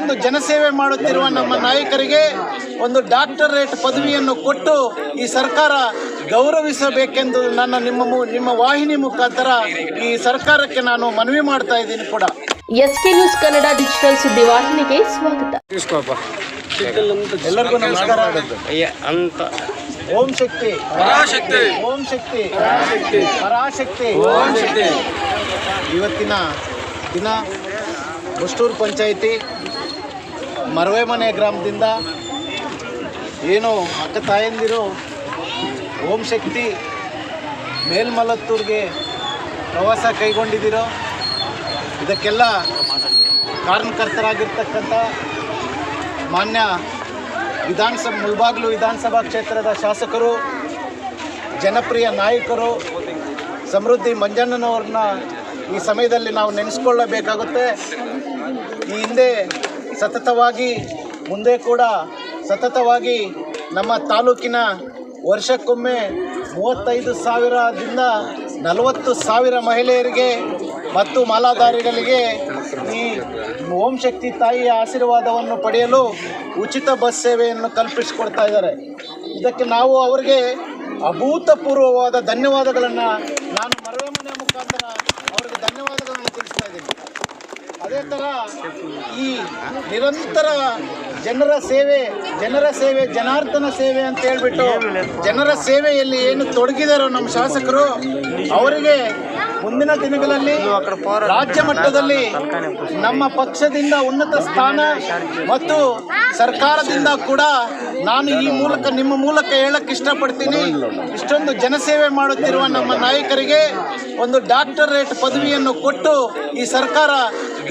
ಒಂದು ಜನಸೇವೆ ಮಾಡುತ್ತಿರುವ ನಮ್ಮ ನಾಯಕರಿಗೆ ಒಂದು ಡಾಕ್ಟರೇಟ್ ಪದವಿಯನ್ನು ಕೊಟ್ಟು ಈ ಸರ್ಕಾರ ಗೌರವಿಸಬೇಕೆಂದು ನನ್ನ ನಿಮ್ಮ ನಿಮ್ಮ ವಾಹಿನಿ ಮುಖಾಂತರ ಈ ಸರ್ಕಾರಕ್ಕೆ ನಾನು ಮನವಿ ಮಾಡ್ತಾ ಇದ್ದೀನಿ ಕೂಡ. S K news Kannada digital ಸುದ್ದಿ ವಾಹಿನಿಗೆ ಸ್ವಾಗತ. ಎಲ್ಲರಿಗೂ ನಮಸ್ಕಾರ. ಅಂತ. ಓಂ ಶಕ್ತಿ. ಪರಾಶಕ್ತಿ. ಓಂ ಶಕ್ತಿ. ಪರಾಶಕ್ತಿ. ಪರಾಶಕ್ತಿ. ಓಂ ಶಕ್ತಿ. ಇವತ್ತಿನ ದಿನ ಮುಷ್ಟೂರು ಪಂಚಾಯಿತಿ ಮರವೆಮನೆ ಗ್ರಾಮದಿಂದ ಏನು ಅಕ್ಕ ತಾಯಂದಿರು ಓಂ ಶಕ್ತಿ ಮೇಲ್ಮಲತ್ತೂರಿಗೆ ಪ್ರವಾಸ ಕೈಗೊಂಡಿದ್ದೀರೋ, ಇದಕ್ಕೆಲ್ಲ ಕಾರಣಕರ್ತರಾಗಿರ್ತಕ್ಕಂಥ ಮಾನ್ಯ ವಿಧಾನಸಭೆ, ಮುಳ್ಬಾಗ್ಲು ವಿಧಾನಸಭಾ ಕ್ಷೇತ್ರದ ಶಾಸಕರು, ಜನಪ್ರಿಯ ನಾಯಕರು, ಸಮೃದ್ಧಿ ಮಂಜಣ್ಣನವ್ರನ್ನ ಈ ಸಮಯದಲ್ಲಿ ನಾವು ನೆನೆಸ್ಕೊಳ್ಳಬೇಕಾಗುತ್ತೆ. ಈ ಹಿಂದೆ ಸತತವಾಗಿ ಮುಂದೆ ಕೂಡ ಸತತವಾಗಿ ನಮ್ಮ ತಾಲೂಕಿನ ವರ್ಷಕ್ಕೊಮ್ಮೆ ಮೂವತ್ತೈದು ಸಾವಿರದಿಂದ ನಲವತ್ತು ಸಾವಿರ ಮಹಿಳೆಯರಿಗೆ ಮತ್ತು ಮಾಲಾಧಾರಿಗಳಿಗೆ ಈ ಓಂ ಶಕ್ತಿ ತಾಯಿಯ ಆಶೀರ್ವಾದವನ್ನು ಪಡೆಯಲು ಉಚಿತ ಬಸ್ ಸೇವೆಯನ್ನು ಕಲ್ಪಿಸಿಕೊಡ್ತಾ ಇದ್ದಾರೆ. ಇದಕ್ಕೆ ನಾವು ಅವರಿಗೆ ಅಭೂತಪೂರ್ವವಾದ ಧನ್ಯವಾದಗಳನ್ನು ನಾನು ಮರವೆ ಮನೆ ಮುಖಾಂತರ ಅವರಿಗೆ ಧನ್ಯವಾದಗಳನ್ನು ತಿಳಿಸ್ತಾ ಇದ್ದೀನಿ ಥರ ಈ ನಿರಂತರ ಜನರ ಸೇವೆ ಜನರ ಸೇವೆ, ಜನಾರ್ದನ ಸೇವೆ ಅಂತ ಹೇಳ್ಬಿಟ್ಟು ಜನರ ಸೇವೆಯಲ್ಲಿ ಏನು ತೊಡಗಿದಾರೋ ನಮ್ಮ ಶಾಸಕರು, ಅವರಿಗೆ ಮುಂದಿನ ದಿನಗಳಲ್ಲಿ ರಾಜ್ಯ ಮಟ್ಟದಲ್ಲಿ ನಮ್ಮ ಪಕ್ಷದಿಂದ ಉನ್ನತ ಸ್ಥಾನ ಮತ್ತು ಸರ್ಕಾರದಿಂದ ಕೂಡ ನಾನು ಈ ಮೂಲಕ ನಿಮ್ಮ ಮೂಲಕ ಹೇಳಕ್ಕೆ ಇಷ್ಟಪಡ್ತೀನಿ. ಇಷ್ಟೊಂದು ಜನಸೇವೆ ಮಾಡುತ್ತಿರುವ ನಮ್ಮ ನಾಯಕರಿಗೆ ಒಂದು ಡಾಕ್ಟರೇಟ್ ಪದವಿಯನ್ನು ಕೊಟ್ಟು ಈ ಸರ್ಕಾರ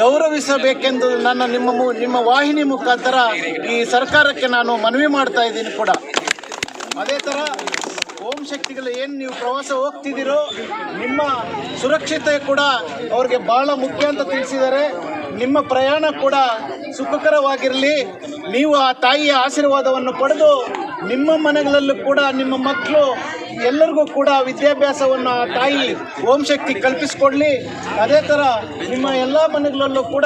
ಗೌರವಿಸಬೇಕೆಂದು ನನ್ನ ನಿಮ್ಮ ನಿಮ್ಮ ವಾಹಿನಿ ಮುಖಾಂತರ ಈ ಸರ್ಕಾರಕ್ಕೆ ನಾನು ಮನವಿ ಮಾಡ್ತಾ ಇದ್ದೀನಿ ಕೂಡ. ಅದೇ ಥರ ಏನು ನೀವು ಪ್ರವಾಸ ಹೋಗ್ತಿದ್ದೀರೋ, ನಿಮ್ಮ ಸುರಕ್ಷತೆ ಕೂಡ ಅವ್ರಿಗೆ ಬಹಳ ಮುಖ್ಯ ಅಂತ ತಿಳಿಸಿದ್ದಾರೆ. ನಿಮ್ಮ ಪ್ರಯಾಣ ಕೂಡ ಸುಖಕರವಾಗಿರಲಿ. ನೀವು ಆ ತಾಯಿಯ ಆಶೀರ್ವಾದವನ್ನು ಪಡೆದು ನಿಮ್ಮ ಮನೆಗಳಲ್ಲೂ ಕೂಡ ನಿಮ್ಮ ಮಕ್ಕಳು ಎಲ್ಲರಿಗೂ ಕೂಡ ವಿದ್ಯಾಭ್ಯಾಸವನ್ನು ಆ ತಾಯಿ ಓಂ ಶಕ್ತಿ ಕಲ್ಪಿಸಿಕೊಡ್ಲಿ. ಅದೇ ಥರ ನಿಮ್ಮ ಎಲ್ಲ ಮನೆಗಳಲ್ಲೂ ಕೂಡ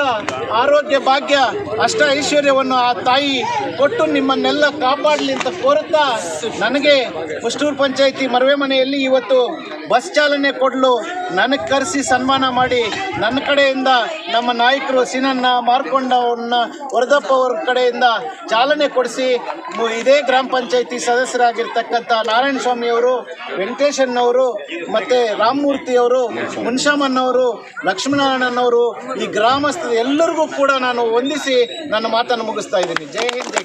ಆರೋಗ್ಯ ಭಾಗ್ಯ, ಅಷ್ಟ ಐಶ್ವರ್ಯವನ್ನು ಆ ತಾಯಿ ಕೊಟ್ಟು ನಿಮ್ಮನ್ನೆಲ್ಲ ಕಾಪಾಡಲಿ ಅಂತ ಕೋರುತ್ತಾ ನನಗೆ ಮುಷ್ಟೂರು ಪಂಚಾಯಿತಿ ಮರವೆ ಮನೆಯಲ್ಲಿ ಇವತ್ತು ಬಸ್ ಚಾಲನೆ ಕೊಡಲು. ನನಗೆ ಕರೆಸಿ ಸನ್ಮಾನ ಮಾಡಿ. ನನ್ನ ಕಡೆಯಿಂದ ನಮ್ಮ ನಾಯಕರು ಸಿನನ್ನ ಮಾರ್ಕೊಂಡವ್ರನ್ನ ವರದಪ್ಪ ಅವ್ರ ಕಡೆಯಿಂದ ಚಾಲನೆ ಕೊಡಿಸಿ ಇದೇ ಗ್ರಾಮ ಪಂಚಾಯಿತಿ ಸದಸ್ಯರಾಗಿರ್ತಕ್ಕಂಥ ನಾರಾಯಣ ಸ್ವಾಮಿ ಅವರು ವೆಂಕಟೇಶನ್ನವರು ಮತ್ತು ರಾಮಮೂರ್ತಿ ಅವರು ಮುನ್ಷಾಮನ್ನವರು ಲಕ್ಷ್ಮೀನಾರಾಯಣನವರು ಈ ಗ್ರಾಮಸ್ಥ ಎಲ್ಲರಿಗೂ ಕೂಡ ನಾನು ವಂದಿಸಿ ನನ್ನ ಮಾತನ್ನು ಮುಗಿಸ್ತಾ ಇದ್ದೀನಿ. ಜೈ ಹಿಂದ್